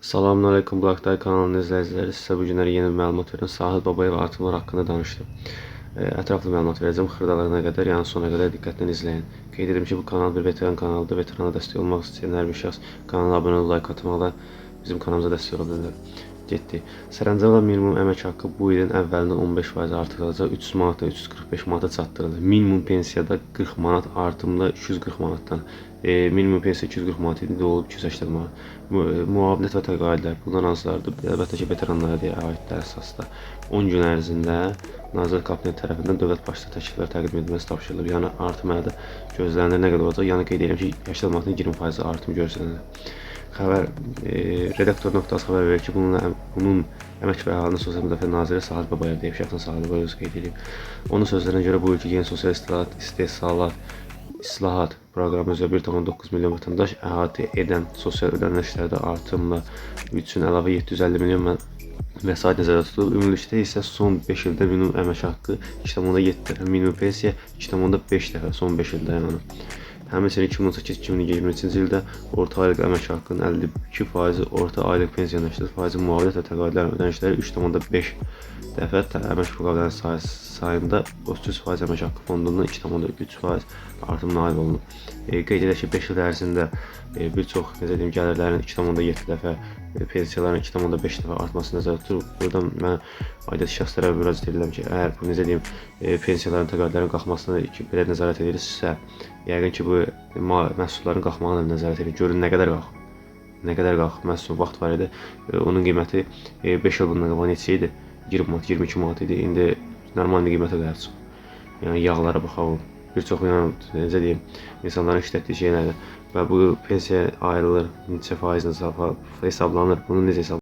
Selamünaleyküm Black Day kanalının izləyiciləri. Sizə bu günləri yeni bir məlumat verirəm. Sahil Babayev artımlar haqqında danışdım. E, ətraflı məlumat verəcəm. Xırdalarına qədər, yəni sona qədər diqqətlə izləyin. Qeyd ki, bu kanal bir veteran kanaldır. Veterana dəstək olmaq istəyən hər bir şəxs kanala abunə olub, like atmaqla bizim kanalımıza dəstək ola. Getdi. Sərəncamla minimum əmək haqqı bu ilin əvvəlindən 15% artırılacaq. 300 manatdan 345 manata çatdırılacaq. Minimum pensiyada 40 manat artımla 240 manatdan. E, minimum pensiya 240 manat idi, olub 280 manat. Müavinət və təqaüdlər bunlar hansılardır? Əlbəttə ki, veteranlara deyə aiddir əsasda. 10 gün ərzində Nazirlər Kabineti tərəfindən dövlət başçısı təkliflər təqdim edilməsi tapşırılıb. Yəni artım əldə gözlənilir nə qədər olacaq? Yəni qeyd edirəm ki, yaşlı manatın 20% artım gözlənilir. Xəbər e, redaktor.az xəbər verir ki, bunun Əmək və Əhalinin Sosial Müdafiə Naziri Sahil Babayev deyib, şəxsən Sahil Babayev qeyd edib. Onun sözlərinə görə bu ilki yeni sosial islahat, istehsalat, islahat proqramı üzrə 1,9 milyon vətəndaş əhatə edən sosial ödənişlərdə artımla üçün əlavə 750 milyon və vəsait nəzərdə tutulub. Ümumilikdə isə son 5 ildə minimum əmək haqqı 2,7 dəfə, minimum pensiya 2,5 dəfə son 5 ildə yəni. Həmçinin 2018-2023-cü ildə orta aylıq əmək haqqının 52%, orta aylıq pensiyanın 80%, müavinət və təqaüdlərin ödənişləri 3,5 dəfə tə- əmək müqavilələrinin sayı sayında 33% əmək haqqı fondundan 2,3% artım nail olunub. E, qeyd edək ki, 5 il ərzində e, bir çox necə deyim gəlirlərin 2,7 dəfə, e, pensiyaların 2,5 dəfə artması nəzərdə tutulub. Buradan mən aidiyyət şəxslərə müraciət edirəm ki, əgər bu necə deyim e, pensiyaların təqaüdlərin qalxmasına belə nəzarət edirsinizsə, yəqin ki, bu ma- məhsulların qalxmağına da nəzarət edin. Görün nə qədər qalxıb. Nə qədər qalxıb? Son vaxt var idi. E, onun qiyməti 5 il bundan qabaq neçə idi? 20 manat, 22 manat idi. İndi normal qiymətə çıxıb. Yəni yağlara baxaq, bir çox yəni necə deyim, insanların işlətdiyi şeylərdir və bu pensiya ayrılır, neçə faizlə hesablanır. Bunu necə hesab